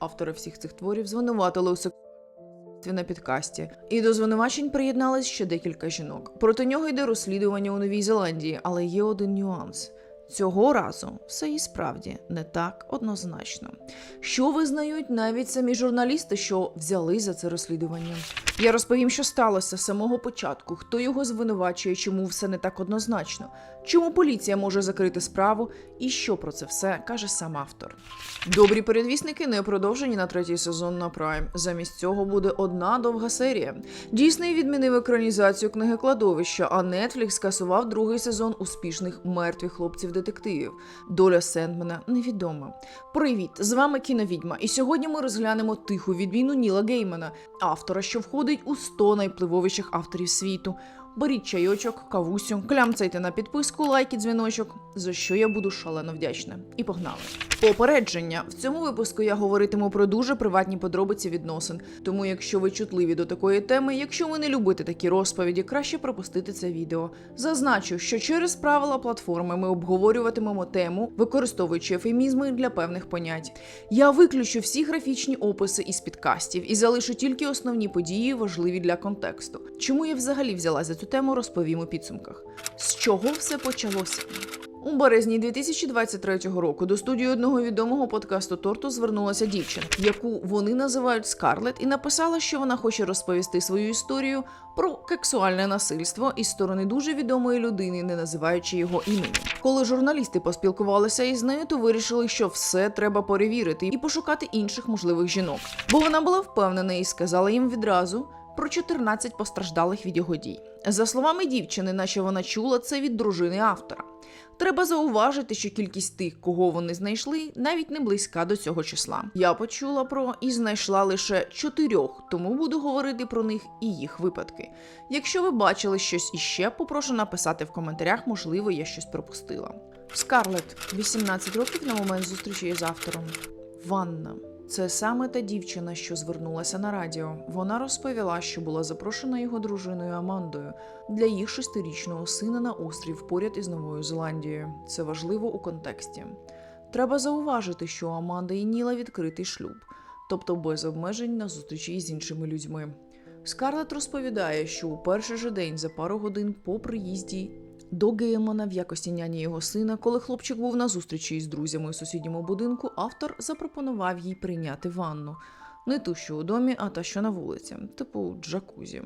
Автори всіх цих творів звинуватили у сексуальстві на підкасті, і до звинувачень приєднались ще декілька жінок. Проти нього йде розслідування у Новій Зеландії, але є один нюанс. Цього разу все і справді не так однозначно. Що визнають навіть самі журналісти, що взяли за це розслідування. Я розповім, що сталося з самого початку, хто його звинувачує, чому все не так однозначно, чому поліція може закрити справу, і що про це все каже сам автор. Добрі передвісники не продовжені на третій сезон на Прайм. Замість цього буде одна довга серія. Дійсний відмінив екранізацію книги кладовища, а Netflix скасував другий сезон успішних мертвих хлопців-детективів. Доля Сендмена невідома. Привіт! З вами кіновідьма, і сьогодні ми розглянемо тиху відміну Ніла Геймана, автора, що входить у 100 найвпливовіших авторів світу. Беріть чайочок, кавусю, клямцайте на підписку, лайк і дзвіночок, за що я буду шалено вдячна. І погнали. Попередження в цьому випуску я говоритиму про дуже приватні подробиці відносин. Тому, якщо ви чутливі до такої теми, якщо ви не любите такі розповіді, краще пропустити це відео. Зазначу, що через правила платформи ми обговорюватимемо тему, використовуючи ефемізми для певних понять. Я виключу всі графічні описи із підкастів і залишу тільки основні події, важливі для контексту. Чому я взагалі взяла за цю тему, розповім у підсумках. З чого все почалося? У березні 2023 року до студії одного відомого подкасту Торту звернулася дівчина, яку вони називають Скарлет, і написала, що вона хоче розповісти свою історію про кексуальне насильство із сторони дуже відомої людини, не називаючи його імені. Коли журналісти поспілкувалися із нею, то вирішили, що все треба перевірити і пошукати інших можливих жінок. Бо вона була впевнена і сказала їм відразу. Про 14 постраждалих від його дій. За словами дівчини, наче вона чула це від дружини автора. Треба зауважити, що кількість тих, кого вони знайшли, навіть не близька до цього числа. Я почула про і знайшла лише чотирьох, тому буду говорити про них і їх випадки. Якщо ви бачили щось іще, попрошу написати в коментарях, можливо, я щось пропустила. Скарлет, 18 років на момент зустрічі з автором. Ванна. Це саме та дівчина, що звернулася на радіо. Вона розповіла, що була запрошена його дружиною Амандою для їх шестирічного сина на острів поряд із Новою Зеландією. Це важливо у контексті. Треба зауважити, що у Аманди і Ніла відкритий шлюб, тобто без обмежень на зустрічі із іншими людьми. Скарлет розповідає, що у перший же день за пару годин по приїзді до Геймана в якості няні його сина, коли хлопчик був на зустрічі із друзями у сусідньому будинку, автор запропонував їй прийняти ванну. Не ту, що у домі, а та, що на вулиці, типу джакузі.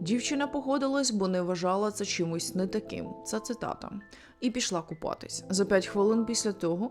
Дівчина погодилась, бо не вважала це чимось не таким. Це цитата. І пішла купатись. За п'ять хвилин після того,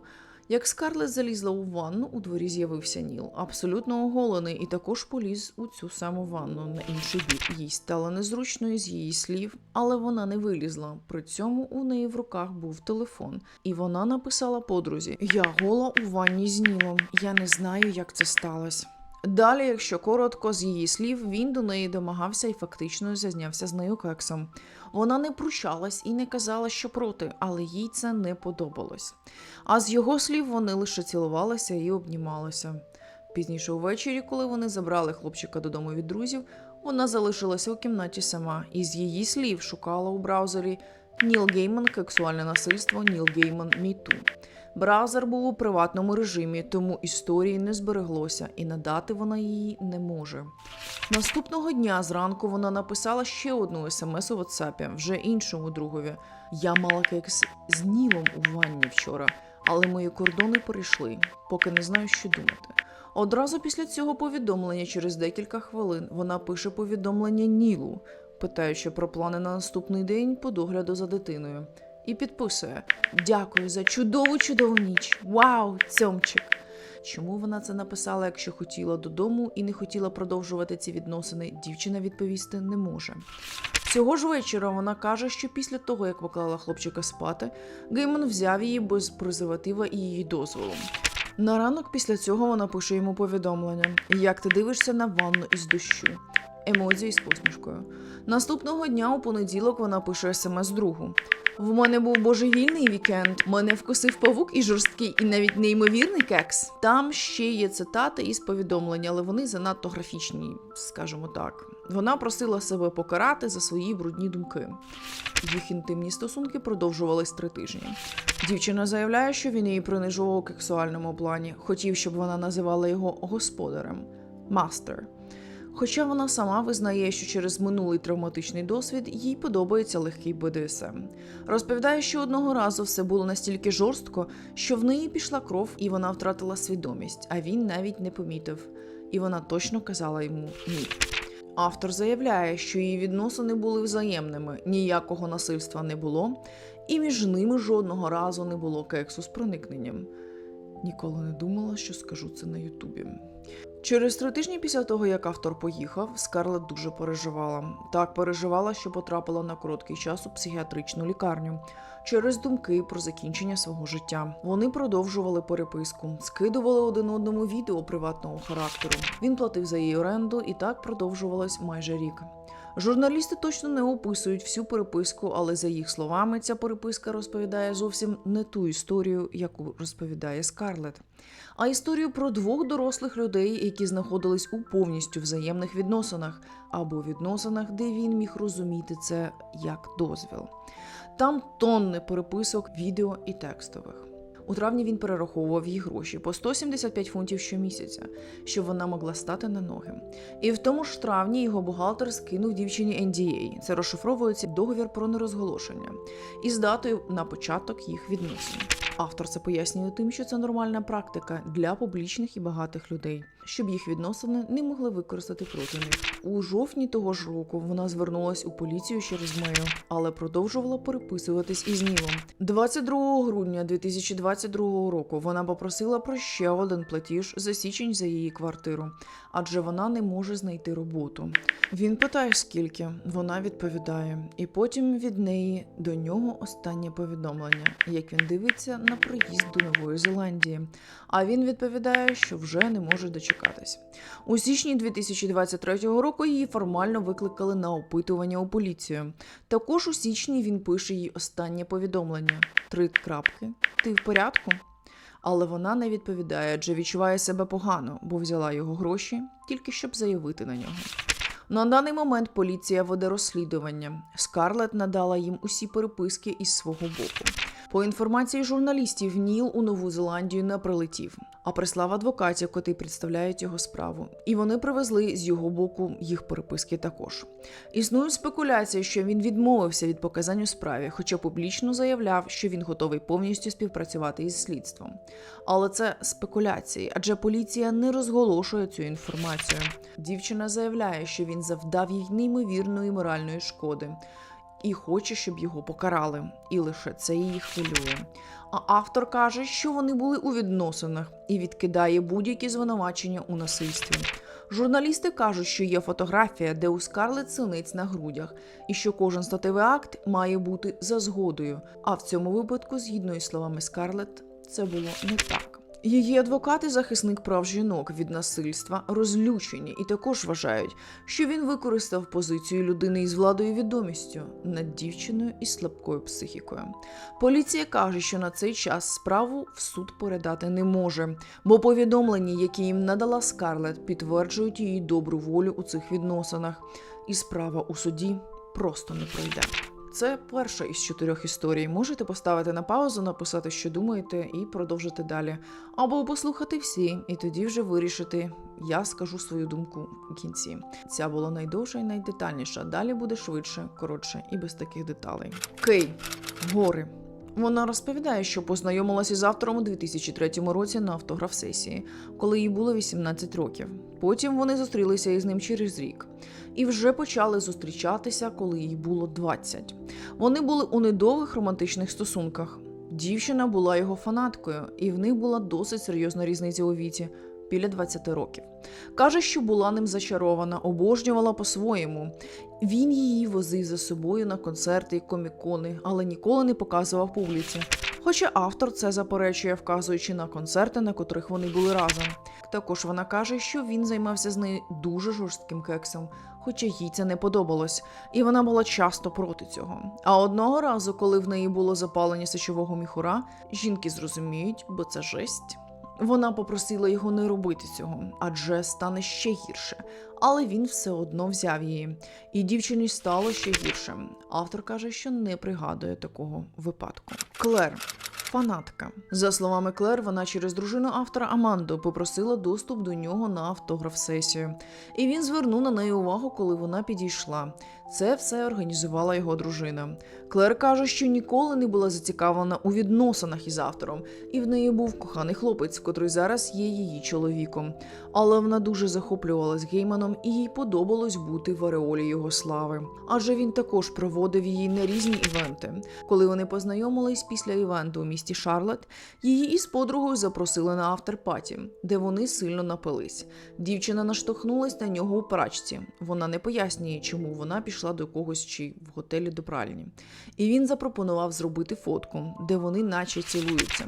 як Скарлет залізла у ванну, у дворі з'явився Ніл, абсолютно оголений, і також поліз у цю саму ванну на інший бік. Їй стало незручно із її слів, але вона не вилізла. При цьому у неї в руках був телефон, і вона написала подрузі: Я гола у ванні з Нілом. Я не знаю, як це сталося. Далі, якщо коротко, з її слів, він до неї домагався і фактично зазнявся з нею кексом. Вона не прущалась і не казала, що проти, але їй це не подобалось. А з його слів вони лише цілувалися і обнімалися. Пізніше увечері, коли вони забрали хлопчика додому від друзів, вона залишилася у кімнаті сама і з її слів шукала у браузері Ніл Гейман сексуальне насильство, Ніл Гейман Міту. Браузер був у приватному режимі, тому історії не збереглося, і надати вона її не може. Наступного дня зранку вона написала ще одну смс у WhatsApp, вже іншому другові. Я мала кекс з Нілом у ванні вчора, але мої кордони перейшли, поки не знаю, що думати. Одразу після цього повідомлення, через декілька хвилин, вона пише повідомлення Нілу, питаючи про плани на наступний день по догляду за дитиною. І підписує: Дякую за чудову чудову ніч. Вау, цьомчик! Чому вона це написала, якщо хотіла додому і не хотіла продовжувати ці відносини, дівчина відповісти не може. Цього ж вечора вона каже, що після того, як поклала хлопчика спати, Гейман взяв її без презерватива і її дозволу. На ранок після цього вона пише йому повідомлення: Як ти дивишся на ванну із дощу? Емодзі із посмішкою. Наступного дня у понеділок вона пише смс другу. В мене був божевільний вікенд. Мене вкусив павук і жорсткий, і навіть неймовірний кекс. Там ще є цитати із повідомлення, але вони занадто графічні, скажімо так. Вона просила себе покарати за свої брудні думки. Їх інтимні стосунки продовжувались три тижні. Дівчина заявляє, що він її принижував у сексуальному плані, хотів, щоб вона називала його господарем мастер. Хоча вона сама визнає, що через минулий травматичний досвід їй подобається легкий БДСМ. Розповідає, що одного разу все було настільки жорстко, що в неї пішла кров і вона втратила свідомість, а він навіть не помітив. І вона точно казала йому ні. Автор заявляє, що її відносини були взаємними, ніякого насильства не було, і між ними жодного разу не було кексу з проникненням. Ніколи не думала, що скажу це на Ютубі. Через три тижні після того, як автор поїхав, Скарлет дуже переживала. Так переживала, що потрапила на короткий час у психіатричну лікарню через думки про закінчення свого життя. Вони продовжували переписку, скидували один одному відео приватного характеру. Він платив за її оренду, і так продовжувалось майже рік. Журналісти точно не описують всю переписку, але за їх словами, ця переписка розповідає зовсім не ту історію, яку розповідає Скарлет, а історію про двох дорослих людей, які знаходились у повністю взаємних відносинах або відносинах, де він міг розуміти це як дозвіл. Там тонни переписок, відео і текстових. У травні він перераховував їй гроші по 175 фунтів щомісяця, щоб вона могла стати на ноги. І в тому ж травні його бухгалтер скинув дівчині NDA. Це розшифровується договір про нерозголошення із датою на початок їх відносин. Автор це пояснює тим, що це нормальна практика для публічних і багатих людей, щоб їх відносини не могли використати проти них. У жовтні того ж року вона звернулась у поліцію через мейл, але продовжувала переписуватись із Нілом. 22 грудня 2022 року вона попросила про ще один платіж за січень за її квартиру, адже вона не може знайти роботу. Він питає, скільки вона відповідає, і потім від неї до нього останнє повідомлення, як він дивиться на приїзд до Нової Зеландії. А він відповідає, що вже не може дочекатись. У січні 2023 року її формально викликали на опитування у поліцію. Також у січні він пише їй останнє повідомлення: три крапки. Ти в порядку? Але вона не відповідає, адже відчуває себе погано, бо взяла його гроші тільки щоб заявити на нього. На даний момент поліція веде розслідування. Скарлет надала їм усі переписки із свого боку. По інформації журналістів, Ніл у Нову Зеландію не прилетів, а прислав адвокатів, котрі представляють його справу. І вони привезли з його боку їх переписки також. Існують спекуляції, що він відмовився від показань у справі, хоча публічно заявляв, що він готовий повністю співпрацювати із слідством. Але це спекуляції, адже поліція не розголошує цю інформацію. Дівчина заявляє, що він завдав їй неймовірної моральної шкоди і хоче, щоб його покарали, і лише це її хвилює. А автор каже, що вони були у відносинах і відкидає будь-які звинувачення у насильстві. Журналісти кажуть, що є фотографія, де у Скарлет синиць на грудях, і що кожен статевий акт має бути за згодою. А в цьому випадку, згідно із словами Скарлет, це було не так. Її адвокат і захисник прав жінок від насильства розлючені і також вважають, що він використав позицію людини із владою відомістю над дівчиною із слабкою психікою. Поліція каже, що на цей час справу в суд передати не може, бо повідомлення, які їм надала Скарлет, підтверджують її добру волю у цих відносинах, і справа у суді просто не пройде. Це перша із чотирьох історій. Можете поставити на паузу, написати, що думаєте, і продовжити далі. Або послухати всі, і тоді вже вирішити. Я скажу свою думку в кінці. Ця була найдовша і найдетальніша. Далі буде швидше, коротше і без таких деталей. Кей, гори. Вона розповідає, що познайомилася з автором у 2003 році на автограф-сесії, коли їй було 18 років. Потім вони зустрілися із ним через рік і вже почали зустрічатися, коли їй було 20. Вони були у недовгих романтичних стосунках. Дівчина була його фанаткою, і в них була досить серйозна різниця у віці біля 20 років. Каже, що була ним зачарована, обожнювала по-своєму. Він її возив за собою на концерти і комікони, але ніколи не показував публіці. Хоча автор це заперечує, вказуючи на концерти, на котрих вони були разом. Також вона каже, що він займався з нею дуже жорстким кексом, хоча їй це не подобалось, і вона була часто проти цього. А одного разу, коли в неї було запалення сечового міхура, жінки зрозуміють, бо це жесть. Вона попросила його не робити цього, адже стане ще гірше. Але він все одно взяв її, і дівчині стало ще гірше. Автор каже, що не пригадує такого випадку. Клер. Фанатка. За словами Клер, вона через дружину автора Аманду попросила доступ до нього на автограф-сесію. І він звернув на неї увагу, коли вона підійшла. Це все організувала його дружина. Клер каже, що ніколи не була зацікавлена у відносинах із автором, і в неї був коханий хлопець, котрий зараз є її чоловіком. Але вона дуже захоплювалась гейманом, і їй подобалось бути в ареолі його слави. Адже він також проводив її на різні івенти. Коли вони познайомились після івенту у місті Шарлет, її із подругою запросили на авторпаті, де вони сильно напились. Дівчина наштовхнулась на нього у прачці. Вона не пояснює, чому вона пішла до когось чи в готелі до пральні. І він запропонував зробити фотку, де вони наче цілуються.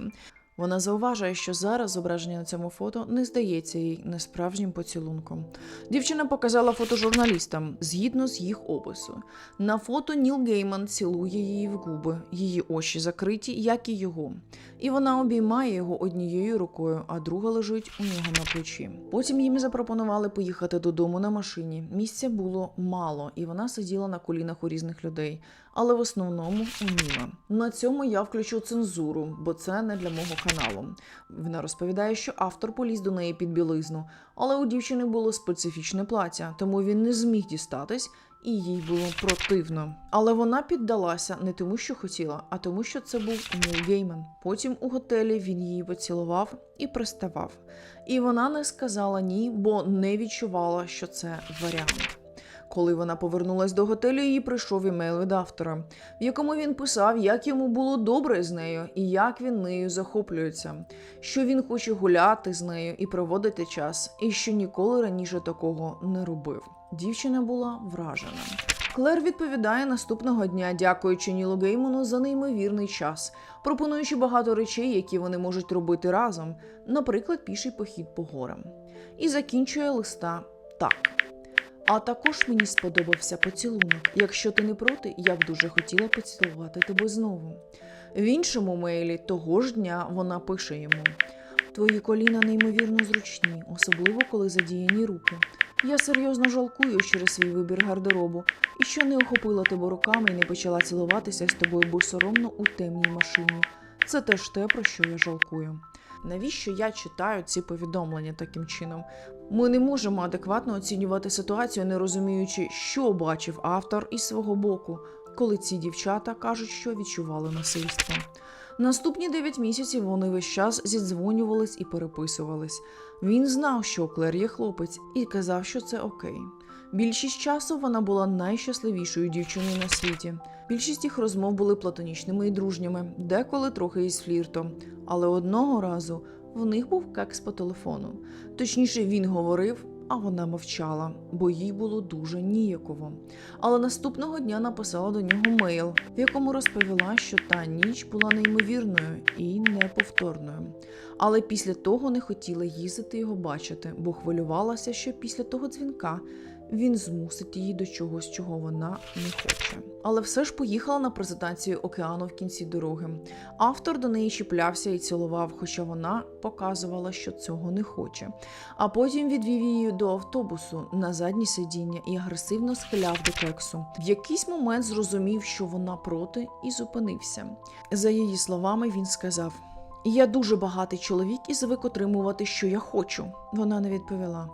Вона зауважує, що зараз зображення на цьому фото не здається їй несправжнім поцілунком. Дівчина показала фото журналістам згідно з їх опису. На фото Ніл Гейман цілує її в губи, її очі закриті, як і його. І вона обіймає його однією рукою, а друга лежить у нього на плечі. Потім їм запропонували поїхати додому на машині. Місця було мало, і вона сиділа на колінах у різних людей, але в основному у На цьому я включу цензуру, бо це не для мого каналу. Вона розповідає, що автор поліз до неї під білизну, але у дівчини було специфічне плаття, тому він не зміг дістатись. І їй було противно. Але вона піддалася не тому, що хотіла, а тому, що це був Ніл Гейман. Потім у готелі він її поцілував і приставав. І вона не сказала ні, бо не відчувала, що це варіант. Коли вона повернулась до готелю, їй прийшов імейл від автора, в якому він писав, як йому було добре з нею і як він нею захоплюється, що він хоче гуляти з нею і проводити час, і що ніколи раніше такого не робив. Дівчина була вражена. Клер відповідає наступного дня, дякуючи Нілу Гейману за неймовірний час, пропонуючи багато речей, які вони можуть робити разом, наприклад, піший похід по горам. І закінчує листа так. А також мені сподобався поцілунок. Якщо ти не проти, я б дуже хотіла поцілувати тебе знову. В іншому мейлі того ж дня вона пише йому: Твої коліна неймовірно зручні, особливо коли задіяні руки. Я серйозно жалкую через свій вибір гардеробу і що не охопила тебе руками і не почала цілуватися з тобою, бо соромно у темній машині. Це теж те, про що я жалкую. Навіщо я читаю ці повідомлення таким чином? Ми не можемо адекватно оцінювати ситуацію, не розуміючи, що бачив автор із свого боку, коли ці дівчата кажуть, що відчували насильство. Наступні 9 місяців вони весь час зідзвонювались і переписувались. Він знав, що Клер є хлопець, і казав, що це окей. Більшість часу вона була найщасливішою дівчиною на світі. Більшість їх розмов були платонічними і дружніми, деколи трохи із фліртом. Але одного разу в них був кекс по телефону. Точніше, він говорив, а вона мовчала, бо їй було дуже ніяково. Але наступного дня написала до нього мейл, в якому розповіла, що та ніч була неймовірною і неповторною. Але після того не хотіла їздити його бачити, бо хвилювалася, що після того дзвінка він змусить її до чогось, чого вона не хоче. Але все ж поїхала на презентацію океану в кінці дороги. Автор до неї чіплявся і цілував, хоча вона показувала, що цього не хоче. А потім відвів її до автобусу на заднє сидіння і агресивно схиляв до кексу. В якийсь момент зрозумів, що вона проти, і зупинився. За її словами, він сказав. Я дуже багатий чоловік і звик отримувати, що я хочу. Вона не відповіла.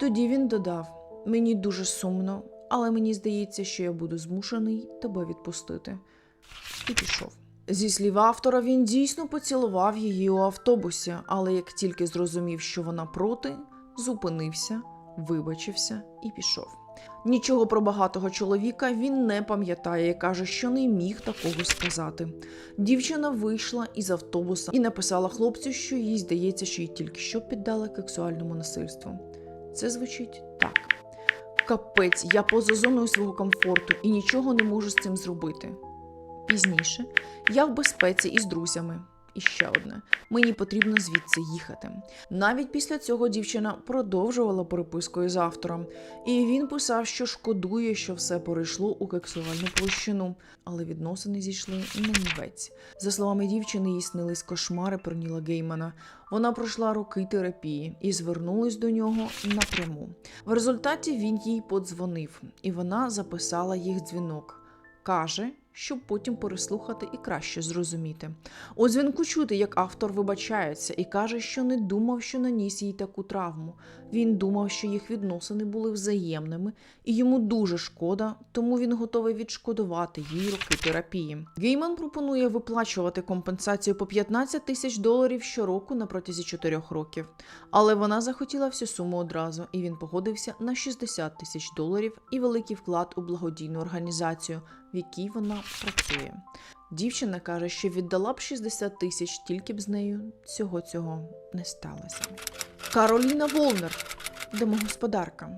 Тоді він додав: Мені дуже сумно, але мені здається, що я буду змушений тебе відпустити. І пішов. Зі слів автора, він дійсно поцілував її у автобусі, але як тільки зрозумів, що вона проти, зупинився, вибачився і пішов. Нічого про багатого чоловіка він не пам'ятає і каже, що не міг такого сказати. Дівчина вийшла із автобуса і написала хлопцю, що їй здається, що її тільки що піддали сексуальному насильству. Це звучить так. Капець, я поза зоною свого комфорту і нічого не можу з цим зробити. Пізніше я в безпеці із друзями, І ще одне: мені потрібно звідси їхати. Навіть після цього дівчина продовжувала переписку із автором, і він писав, що шкодує, що все перейшло у кексуальну площину, але відносини зійшли на нівець. За словами дівчини, їй снились кошмари про Ніла Геймана. Вона пройшла роки терапії і звернулась до нього напряму. В результаті він їй подзвонив, і вона записала їх дзвінок. Каже, щоб потім переслухати і краще зрозуміти. У дзвінку чути, як автор вибачається і каже, що не думав, що наніс їй таку травму. Він думав, що їх відносини були взаємними, і йому дуже шкода, тому він готовий відшкодувати їй роки терапії. Гейман пропонує виплачувати компенсацію по 15 тисяч доларів щороку на протязі 4 років. Але вона захотіла всю суму одразу, і він погодився на 60 тисяч доларів і великий вклад у благодійну організацію, в якій вона працює. Дівчина каже, що віддала б 60 тисяч, тільки б з нею цього цього не сталося. Кароліна Волнер, домогосподарка.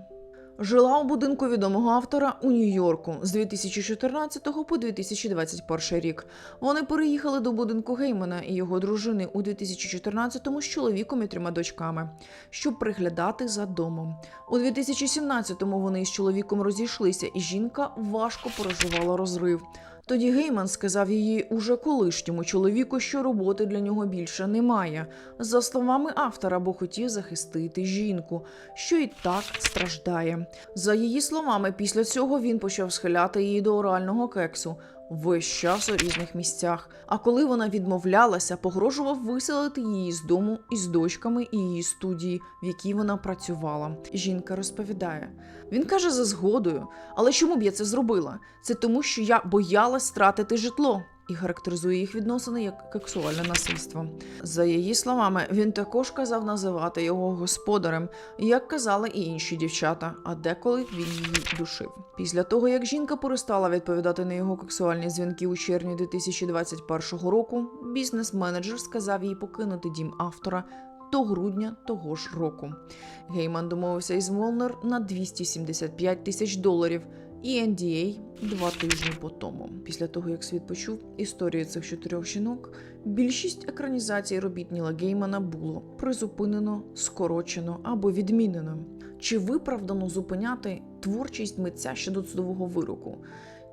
Жила у будинку відомого автора у Нью-Йорку з 2014 по 2021 рік. Вони переїхали до будинку Геймана і його дружини у 2014-му з чоловіком і трьома дочками, щоб приглядати за домом. У 2017-му вони з чоловіком розійшлися, і жінка важко переживала розрив. Тоді Гейман сказав її уже колишньому чоловіку, що роботи для нього більше немає. За словами автора, бо хотів захистити жінку, що і так страждає. За її словами, після цього він почав схиляти її до орального кексу. Весь час у різних місцях. А коли вона відмовлялася, погрожував виселити її з дому із дочками і її студії, в якій вона працювала. Жінка розповідає: він каже за згодою, але чому б я це зробила? Це тому, що я боялась втратити житло. І характеризує їх відносини як сексуальне насильство. За її словами, він також казав називати його господарем, як казали і інші дівчата, а деколи він її душив. Після того, як жінка перестала відповідати на його сексуальні дзвінки у червні 2021 року, бізнес-менеджер сказав їй покинути дім автора до грудня того ж року. Гейман домовився із Волнер на 275 тисяч доларів і NDA два тижні по тому. Після того, як світ почув історію цих чотирьох жінок, більшість екранізацій робіт Ніла Геймана було призупинено, скорочено або відмінено. Чи виправдано зупиняти творчість митця щодо судового вироку?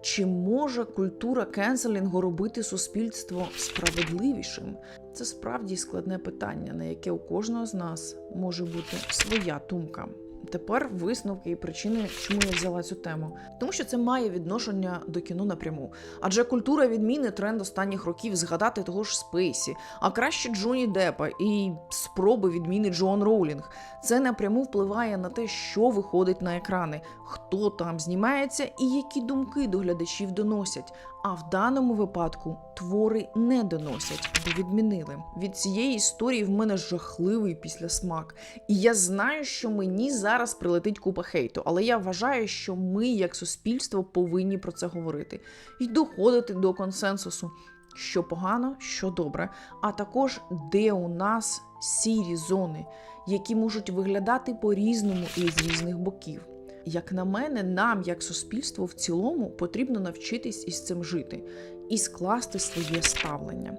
Чи може культура кенселінгу робити суспільство справедливішим? Це справді складне питання, на яке у кожного з нас може бути своя думка. Тепер висновки і причини, чому я взяла цю тему, тому що це має відношення до кіно напряму. Адже культура відміни тренд останніх років згадати того ж Спейсі, а краще Джоні Деппа і спроби відміни Джоан Роулінг. Це напряму впливає на те, що виходить на екрани, хто там знімається і які думки до глядачів доносять. А в даному випадку твори не доносять, бо відмінили. Від цієї історії в мене жахливий післясмак. І я знаю, що мені зараз прилетить купа хейту, але я вважаю, що ми, як суспільство, повинні про це говорити і доходити до консенсусу, що погано, що добре, а також де у нас сірі зони, які можуть виглядати по-різному і з різних боків. Як на мене, нам, як суспільству, в цілому потрібно навчитись із цим жити і скласти своє ставлення.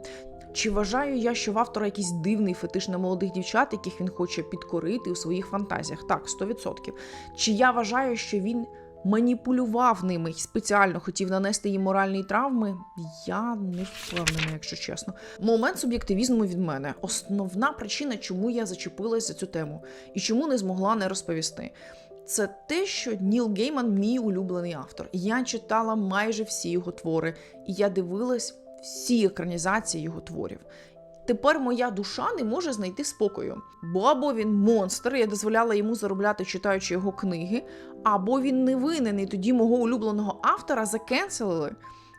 Чи вважаю я, що в автора якийсь дивний фетиш на молодих дівчат, яких він хоче підкорити у своїх фантазіях? Так, 100%. Чи я вважаю, що він маніпулював ними і спеціально хотів нанести їм моральні травми? Я не впевнена, якщо чесно. Момент суб'єктивізму від мене основна причина, чому я зачепилась за цю тему і чому не змогла не розповісти. Це те, що Ніл Гейман мій улюблений автор. Я читала майже всі його твори, і я дивилась всі екранізації його творів. Тепер моя душа не може знайти спокою. Бо або він монстр, я дозволяла йому заробляти, читаючи його книги, або він не винен, і тоді мого улюбленого автора закенселили.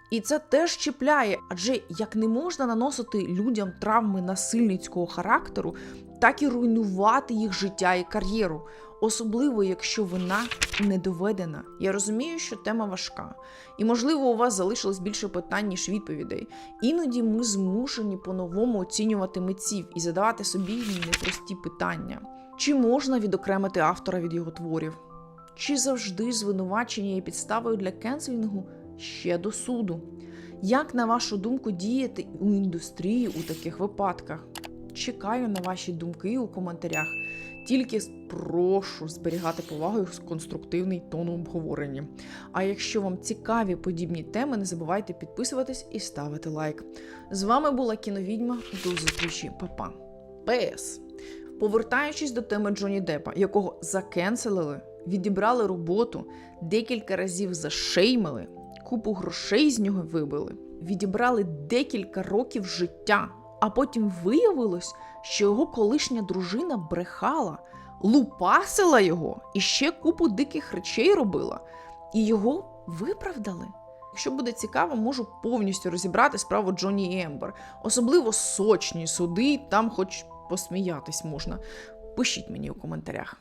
І це теж чіпляє, адже як не можна наносити людям травми насильницького характеру, так і руйнувати їх життя і кар'єру, особливо якщо вона не доведена. Я розумію, що тема важка, і можливо у вас залишилось більше питань ніж відповідей. Іноді ми змушені по-новому оцінювати митців і задавати собі непрості питання: чи можна відокремити автора від його творів? Чи завжди звинувачення є підставою для кенселінгу ще до суду? Як на вашу думку діяти у індустрії у таких випадках? Чекаю на ваші думки у коментарях. Тільки прошу зберігати повагу і конструктивний тон у обговоренні. А якщо вам цікаві подібні теми, не забувайте підписуватись і ставити лайк. З вами була кіновідьма. До зустрічі, Па-па. ПС. Повертаючись до теми Джоні Деппа, якого закенселили, відібрали роботу, декілька разів зашеймили, купу грошей з нього вибили, відібрали декілька років життя, а потім виявилось, що його колишня дружина брехала, лупасила його і ще купу диких речей робила, і його виправдали. Якщо буде цікаво, можу повністю розібрати справу Джоні Ембер, особливо сочні суди, там хоч посміятись можна. Пишіть мені у коментарях.